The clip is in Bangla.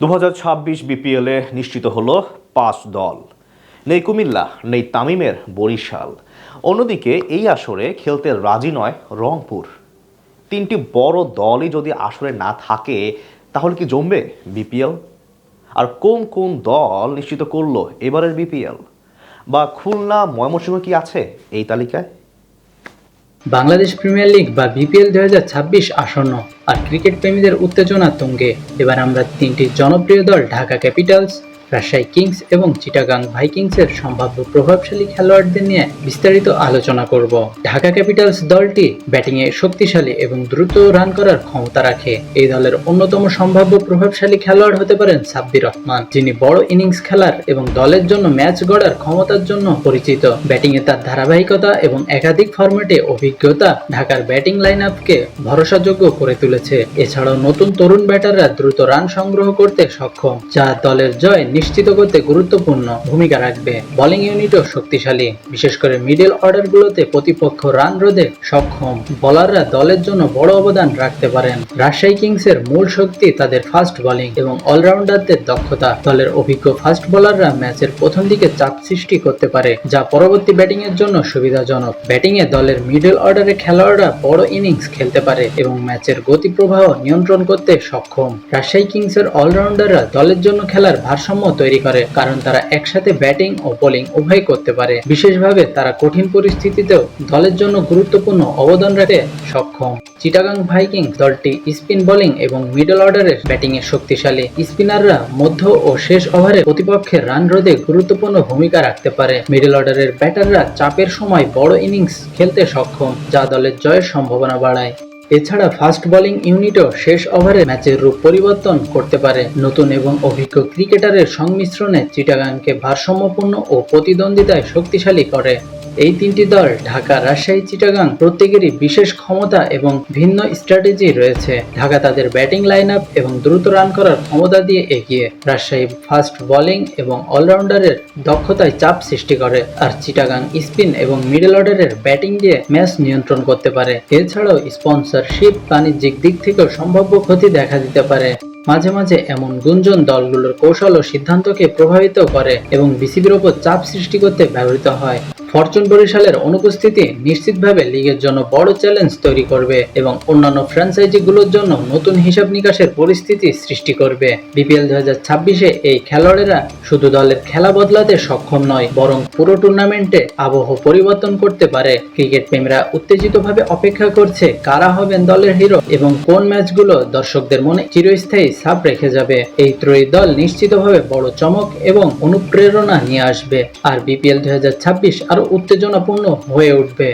দু হাজার ছাব্বিশ বিপিএলে নিশ্চিত হলো পাঁচ দল। নেই কুমিল্লা, নেই তামিমের বরিশাল। অন্যদিকে এই আসরে খেলতে রাজি নয় রংপুর। তিনটি বড় দলই যদি আসরে না থাকে, তাহলে কি জমবে বিপিএল? আর কোন কোন দল নিশ্চিত করল এবারের বিপিএল? বা খুলনা, ময়মনসিংহ কি আছে এই তালিকায়? বাংলাদেশ প্রিমিয়ার লিগ বা বিপিএল দু হাজার ছাব্বিশ আসন্ন আর ক্রিকেট প্রেমীদের উত্তেজনা তুঙ্গে। এবার আমরা তিনটি জনপ্রিয় দল, ঢাকা ক্যাপিটালস রাজশাহী কিংস এবং চিটাগাং ভাইকিংসের সম্ভাব্য প্রভাবশালী খেলোয়াড়দের নিয়ে বিস্তারিত আলোচনা করব। ঢাকা ক্যাপিটালস দলটি ব্যাটিংয়ে শক্তিশালী এবং দ্রুত রান করার ক্ষমতা রাখে। এই দলের অন্যতম সম্ভাব্য প্রভাবশালী খেলোয়াড় হতে পারেন সাব্বির রহমান, যিনি বড় ইনিংস খেলার এবং দলের জন্য ম্যাচ গড়ার ক্ষমতার জন্য পরিচিত। ব্যাটিংয়ে তার ধারাবাহিকতা এবং একাধিক ফরম্যাটে অভিজ্ঞতা ঢাকার ব্যাটিং লাইন আপকে ভরসাযোগ্য করে তুলেছে। এছাড়াও নতুন তরুণ ব্যাটাররা দ্রুত রান সংগ্রহ করতে সক্ষম, যা দলের জয় নিশ্চিত করতে গুরুত্বপূর্ণ ভূমিকা রাখবে। বোলিং ইউনিটও শক্তিশালী। বিশেষ করে মিডল অর্ডারগুলোতে প্রতিপক্ষ রান রোধে সক্ষম। বোলাররা দলের জন্য বড় অবদান রাখতে পারেন। রাজশাহী কিংসের মূল শক্তি তাদের ফাস্ট বোলিং এবং অলরাউন্ডারদের দক্ষতা। দলের অভিজ্ঞ ফাস্ট বোলাররা ম্যাচের প্রথম দিকে চাপ সৃষ্টি করতে পারে, যা পরবর্তী ব্যাটিং এর জন্য সুবিধাজনক। ব্যাটিংয়ে দলের মিডল অর্ডারের খেলোয়াড়রা বড় ইনিংস খেলতে পারে এবং ম্যাচের গতি প্রবাহ নিয়ন্ত্রণ করতে সক্ষম। রাজশাহী কিংসের অলরাউন্ডাররা দলের জন্য খেলার ভারসাম্য তৈরি করে, কারণ তারা একসাথে ব্যাটিং ও বোলিং উভয় করতে পারে। বিশেষভাবে তারা কঠিন পরিস্থিতিতেও দলের জন্য গুরুত্বপূর্ণ অবদান রাখতে সক্ষম। চিটাগাং ভাইকিং দলটি স্পিন বোলিং এবং মিডল অর্ডারের ব্যাটিং ব্যাটিংয়ে শক্তিশালী। স্পিনাররা মধ্য ও শেষ ওভারে প্রতিপক্ষের রান রোধে গুরুত্বপূর্ণ ভূমিকা রাখতে পারে। মিডল অর্ডারের ব্যাটাররা চাপের সময় বড় ইনিংস খেলতে সক্ষম, যা দলের জয়ের সম্ভাবনা বাড়ায়। এছাড়া ফাস্ট বোলিং ইউনিটও শেষ ওভারে ম্যাচের রূপ পরিবর্তন করতে পারে। নতুন এবং অভিজ্ঞ ক্রিকেটারের সংমিশ্রণে চিটাগাংকে ভারসাম্যপূর্ণ ও প্রতিদ্বন্দ্বিতায় শক্তিশালী করে। এই তিনটি দল ঢাকা, রাজশাহী, চিটাগাং প্রত্যেকেরই বিশেষ ক্ষমতা এবং ভিন্ন স্ট্র্যাটেজি রয়েছে। ঢাকা তাদের ব্যাটিং লাইন আপ এবং দ্রুত রান করার ক্ষমতা দিয়ে এগিয়ে। রাজশাহী ফাস্ট বোলিং এবং অলরাউন্ডারের দক্ষতায় চাপ সৃষ্টি করে আর চিটাগাং স্পিন এবং মিডল অর্ডারের ব্যাটিং দিয়ে ম্যাচ নিয়ন্ত্রণ করতে পারে। এছাড়াও স্পন্সরশিপ বাণিজ্যিক দিক থেকেও সম্ভাব্য ক্ষতি দেখা দিতে পারে। মাঝে মাঝে এমন গুঞ্জন দলগুলোর কৌশল ও সিদ্ধান্তকে প্রভাবিত করে এবং বিসিবির ওপর চাপ সৃষ্টি করতে ব্যবহৃত হয়। ফরচুন বরিশালের অনুপস্থিতি নিশ্চিতভাবে লিগের জন্য বড় চ্যালেঞ্জ তৈরি করবে এবং অন্যান্য ফ্র্যাঞ্চাইজিগুলোর জন্য নতুন হিসাব নিকাশের পরিস্থিতি সৃষ্টি করবে। বিপিএল দু হাজার ছাব্বিশে এই খেলোয়াড়েরা শুধু দলের খেলা বদলাতে সক্ষম নয়, বরং পুরো টুর্নামেন্টে আবহ পরিবর্তন করতে পারে। ক্রিকেট প্রেমীরা উত্তেজিতভাবে অপেক্ষা করছে কারা হবেন দলের হিরো এবং কোন ম্যাচগুলো দর্শকদের মনে চিরস্থায়ী ছাপ রেখে যাবে। এই ত্রয়ী দল নিশ্চিতভাবে বড় চমক এবং অনুপ্রেরণা নিয়ে আসবে। আর বিপিএল দুই হাজার ছাব্বিশ আরও উত্তেজনাপূর্ণ হয়ে উঠবে।